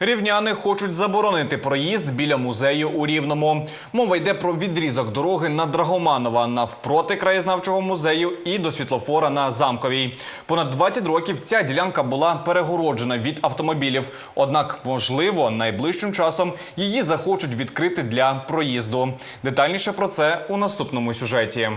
Рівняни хочуть заборонити проїзд біля музею у Рівному. Мова йде про відрізок дороги на Драгоманова навпроти краєзнавчого музею і до світлофора на Замковій. Понад 20 років ця ділянка була перегороджена від автомобілів. Однак, можливо, найближчим часом її захочуть відкрити для проїзду. Детальніше про це у наступному сюжеті.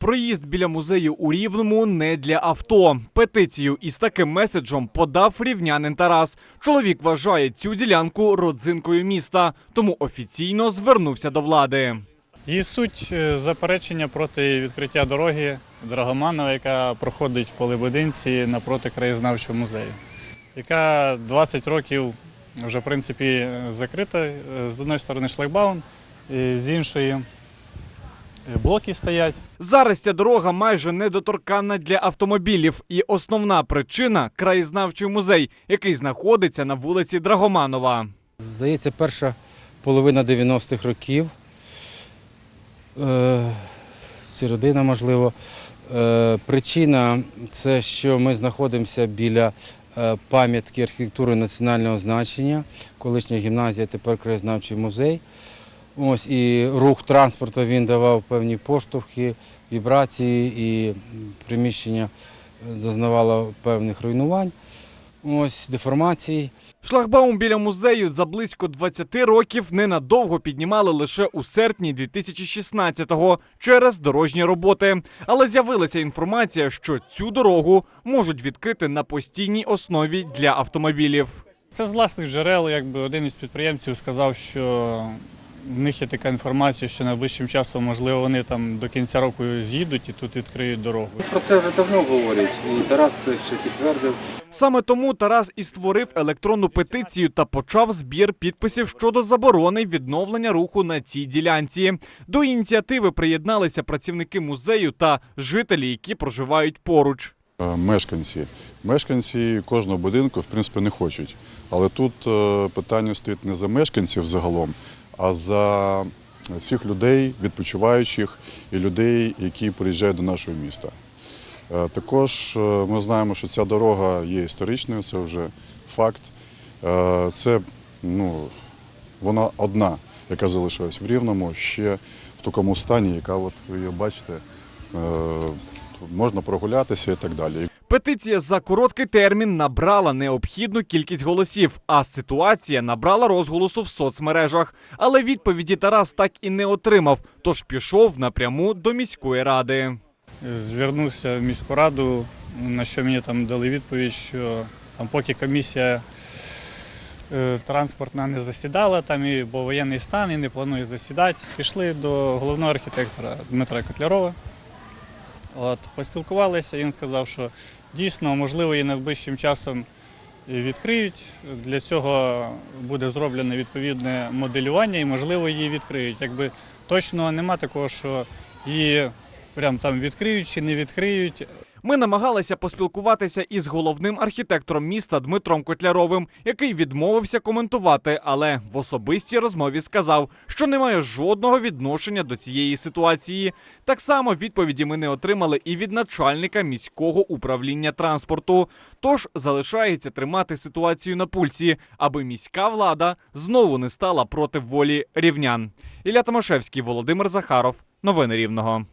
Проїзд біля музею у Рівному не для авто. Петицію із таким меседжем подав рівнянин Тарас. Чоловік вважає цю ділянку родзинкою міста, тому офіційно звернувся до влади. Її суть е, заперечення проти відкриття дороги Драгоманова, яка проходить по Лебединці напроти краєзнавчого музею, яка 20 років вже в принципі закрита. Е, З одної сторони шлагбаум, з іншої е, блоки стоять. Зараз ця дорога майже недоторканна для автомобілів, і основна причина краєзнавчий музей, який знаходиться на вулиці Драгоманова. Здається, перша половина 90-х років. Е, середина, можливо. Е, причина це, що ми знаходимося біля е, пам'ятки архітектури національного значення, колишня гімназія, тепер краєзнавчий музей. Ось і рух транспорту він давав певні поштовхи, вібрації, і приміщення зазнавало певних руйнувань. Ось деформацій. Шлагбаум біля музею за близько 20 років ненадовго піднімали лише у серпні 2016-го через дорожні роботи. Але з'явилася інформація, що цю дорогу можуть відкрити на постійній основі для автомобілів. Це з власних джерел, якби один із підприємців сказав, що в них є така інформація, що найближчим часом, можливо, вони там до кінця року з'їдуть і тут відкриють дорогу. Про це вже давно говорять, і Тарас це ще підтвердив. Саме тому Тарас і створив електронну петицію та почав збір підписів щодо заборони відновлення руху на цій ділянці. До ініціативи приєдналися працівники музею та жителі, які проживають поруч. Е, Мешканці. Мешканці кожного будинку, в принципі, не хочуть. Але тут е, питання стоїть не за мешканців загалом, а за всіх людей, відпочиваючих і людей, які приїжджають до нашого міста. Е, Також е, ми знаємо, що ця дорога є історичною, це вже факт. Е, Це ну, вона одна, яка залишилась в Рівному, ще в такому стані, яка от ви бачите, можна прогулятися і так далі. Петиція за короткий термін набрала необхідну кількість голосів, а ситуація набрала розголосу в соцмережах. Але відповіді Тарас так і не отримав, тож пішов напряму до міської ради. Звернувся в міську раду, на що мені там дали відповідь, що там поки комісія е, транспортна не засідала, там і бо воєнний стан і не планує засідати. Пішли до головного архітектора Дмитра Котлярова. От, поспілкувалися, він сказав, що дійсно, можливо, і найближчим часом відкриють. Для цього буде зроблено відповідне моделювання і, можливо, її відкриють. Якби точно нема такого, що її прям там відкриють чи не відкриють. Ми намагалися поспілкуватися із головним архітектором міста Дмитром Котляровим, який відмовився коментувати, але в особистій розмові сказав, що не має жодного відношення до цієї ситуації. Так само відповіді ми не отримали і від начальника міського управління транспорту. Тож залишається тримати ситуацію на пульсі, аби міська влада знову не стала проти волі рівнян. Ілля Томашевський, Володимир Захаров. Новини Рівного.